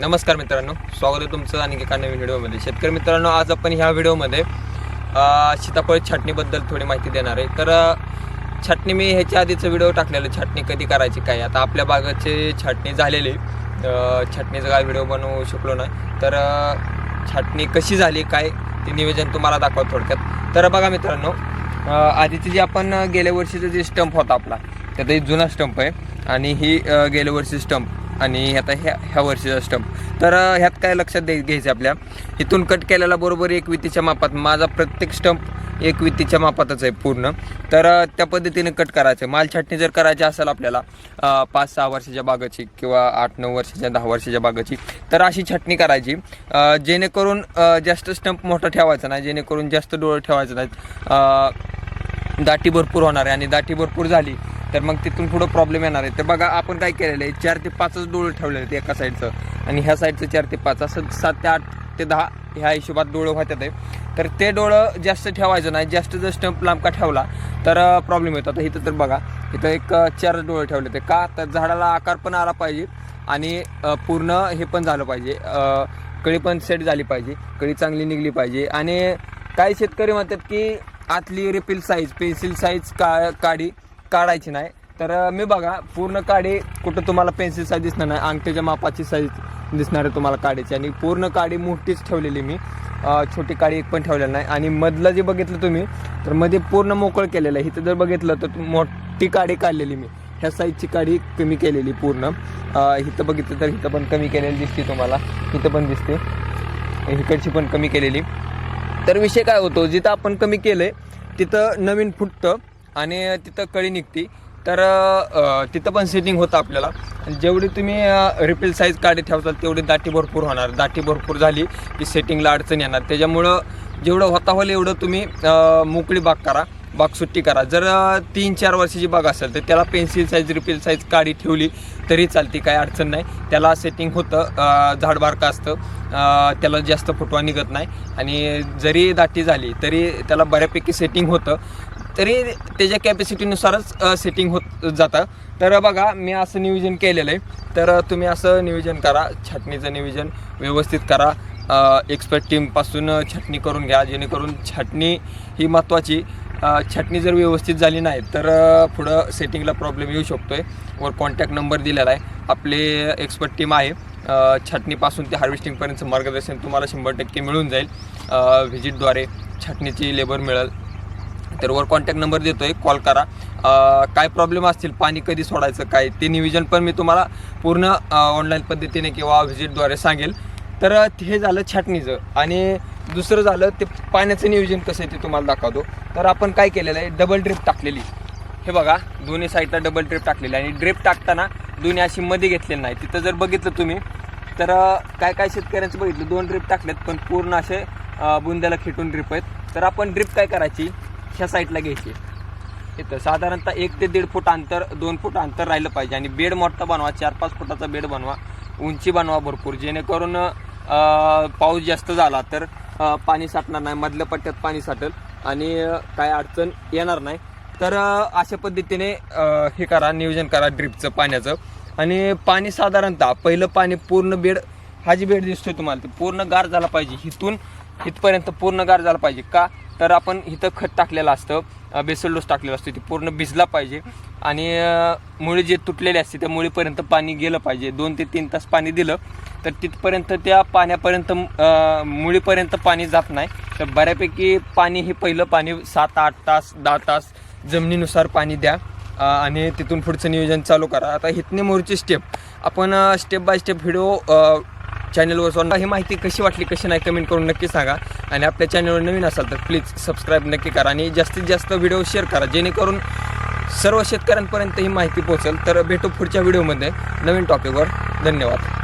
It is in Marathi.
नमस्कार मित्रांनो स्वागत आहे तुमचं आणि एका नवीन व्हिडिओमध्ये. शेतकरी मित्रांनो आज आपण ह्या व्हिडिओमध्ये सीताफळ छाटणीबद्दल थोडी माहिती देणार आहे. तर छाटणी मी ह्याच्या आधीचं व्हिडिओ टाकलेलं छाटणी कधी करायची काय? आता आपल्या बागाची छाटणी झालेली छाटणीचा काय व्हिडिओ बनवू शकलो नाही. तर छाटणी कशी झाली काय? ते नियोजन तुम्हाला दाखवत थोडक्यात. तर बघा मित्रांनो अ, आधीची जी आपण गेल्या वर्षीचा जे स्टंप होता आपला त्यात जुना स्टंप आहे. आणि ही गेल्या वर्षी स्टंप. आणि आता ह्या ह्या वर्षीचा स्टंप तर ह्यात काय लक्षात द्याय घ्यायचं आपल्या? इथून कट केलेला बरोबर एक वितीच्या मापात माझा प्रत्येक स्टंप एक वितीच्या मापातच आहे पूर्ण. तर त्या पद्धतीने कट करायचं माल छाटणी जर करायची असेल आपल्याला पाच सहा वर्षाच्या बागाची किंवा आठ नऊ वर्षाच्या दहा वर्षाच्या बागाची तर अशी छाटणी करायची. जेणेकरून जास्त स्टंप मोठा ठेवायचा नाही जेणेकरून जास्त डोळं ठेवायचं नाहीत. दाटी भरपूर होणार आहे आणि दाटी भरपूर झाली तर मग तिथून पुढं प्रॉब्लेम येणार आहे. तर बघा आपण काय केलेलं आहे? चार ते पाचच डोळं ठेवलेले आहेत एका साईडचं आणि ह्या साईडचं चार ते पाच. असं सात ते आठ ते दहा ह्या हिशोबात डोळं होतात आहे. तर ते डोळं जास्त ठेवायचं नाही. जास्त जर स्टंप लांब का ठेवला तर प्रॉब्लेम येतो. आता इथं तर बघा इथं एक चार डोळे ठेवले ते का? तर झाडाला आकार पण आला पाहिजे आणि पूर्ण हे पण झालं पाहिजे. कळी पण सेट झाली पाहिजे. कळी चांगली निघली पाहिजे. आणि काही शेतकरी म्हणतात की आतली रिपील साईज पेन्सिल साईज का काडी काढायची नाही. तर मी बघा पूर्ण काडी कुठं तुम्हाला पेन्सिल साईज दिसणार नाही अंगठ्याच्या मापाची साईज दिसणार आहे तुम्हाला काडीची. आणि पूर्ण काडी मोठीच ठेवलेली मी. छोटी काडी एक पण ठेवलेली नाही. आणि मधलं जे बघितलं तुम्ही तर मध्ये पूर्ण मोकळ केलेलं आहे. इथं जर बघितलं तर मोठी काडी काढलेली मी. ह्या साईजची काडी कमी केलेली पूर्ण. इथं बघितलं तर इथं पण कमी केलेली दिसते तुम्हाला. इथं पण दिसते. इकडची पण कमी केलेली. तर विषय काय होतो जिथं आपण कमी केलंय तिथं नवीन फुटतं. आणि तिथं कळी निघते. तर तिथं पण सेटिंग होतं आपल्याला. जेवढी तुम्ही रिपेल साईज काढी ठेवताल तेवढी दाटी भरपूर होणार. दाटी भरपूर झाली की सेटिंगला अडचण येणार. त्याच्यामुळं जेवढं होता होईल एवढं तुम्ही मोकळी बाग करा. बाग सुट्टी करा. जर तीन चार वर्षाची बाग असेल तर त्याला पेन्सिल साईज रिपेल साईज काडी ठेवली तरी चालते काय अडचण नाही. त्याला सेटिंग होतं झाड बारकं असतं. त्याला जास्त फुटवा निघत नाही. आणि जरी दाटी झाली तरी त्याला बऱ्यापैकी सेटिंग होतं. तरी त्याच्या कॅपॅसिटीनुसारच सेटिंग होत जातं. तर बघा मी असं नियोजन केलेलं आहे. तर तुम्ही असं नियोजन करा छाटणीचं नियोजन व्यवस्थित करा. एक्सपर्ट टीमपासून छाटणी करून घ्या जेणेकरून छाटणी ही महत्त्वाची छाटणी जर व्यवस्थित झाली नाही तर पुढं सेटिंगला प्रॉब्लेम येऊ शकतो आहे वर कॉन्टॅक्ट नंबर दिलेला आहे. आपले एक्सपर्ट टीम आहे. छाटणीपासून ते हार्वेस्टिंगपर्यंतचं मार्गदर्शन तुम्हाला शंभर टक्के मिळून जाईल. व्हिजिटद्वारे छाटणीची लेबर मिळेल. तर वर कॉन्टॅक्ट नंबर देतो आहे कॉल करा काय प्रॉब्लेम असतील पाणी कधी सोडायचं काय? ते नियोजन पण मी तुम्हाला पूर्ण ऑनलाईन पद्धतीने किंवा व्हिजिटद्वारे सांगेल. तर हे झालं छाटणीचं. आणि दुसरं झालं ते पाण्याचं नियोजन कसं आहे ते तुम्हाला दाखवतो. तर आपण काय केलेलं आहे डबल ड्रिप टाकलेली. हे बघा दोन्ही साईडला डबल ड्रिप टाकलेली. आहे आणि ड्रिप टाकताना दोन्ही अशी मध्ये घेतलेली नाही. तिथं जर बघितलं तुम्ही तर काय काय शेतकऱ्यांचं बघितलं दोन ड्रिप टाकलेत पण पूर्ण असे बुंद्याला खिटून ड्रिप आहेत. तर आपण ड्रिप काय करायची? ह्या साईडला घ्यायची. इथं साधारणतः एक ते दीड फूट अंतर दोन फूट अंतर राहिलं पाहिजे आणि बेड मोठा बनवा चार पाच फुटाचा बेड बनवा उंची बनवा भरपूर. जेणेकरून पाऊस जास्त झाला तर पाणी साठणार नाही मधल्या पट्ट्यात पाणी साठेल आणि काय अडचण येणार नाही. तर अशा पद्धतीने हे करा नियोजन करा ड्रिपचं पाण्याचं. आणि पाणी साधारणतः पहिलं पाणी पूर्ण बेड हा जी बेड दिसतोय तुम्हाला ते पूर्ण गार झाला पाहिजे. इथून इथपर्यंत पूर्ण गार झाला पाहिजे. का? तर आपण इथं खत टाकलेलं असतं बेसल डोस टाकलेलं असतं ते पूर्ण भिजला पाहिजे. आणि मुळे जे तुटलेले असते त्या मुळीपर्यंत पाणी गेलं पाहिजे. दोन ते तीन तास पाणी दिलं तर तिथपर्यंत त्या पाण्यापर्यंत मुळीपर्यंत पाणी जात नाही. तर बऱ्यापैकी पाणी हे पहिलं पाणी सात आठ तास दहा तास जमिनीनुसार पाणी द्या. आणि तिथून पुढचं नियोजन चालू करा. आता हितने मोरची स्टेप आपण स्टेप बाय स्टेप व्हिडिओ चॅनलवर सोडणार ही माहिती कशी वाटली कशी नाही कमेंट करून नक्की सांगा. आणि आपल्या चॅनलवर नवीन असाल तर प्लीज सबस्क्राईब नक्की करा आणि जास्तीत जास्त व्हिडिओ शेअर करा. जेणेकरून सर्व शेतकऱ्यांपर्यंत ही माहिती पोहोचेल. तर भेटू पुढच्या व्हिडिओमध्ये नवीन टॉपिकवर धन्यवाद.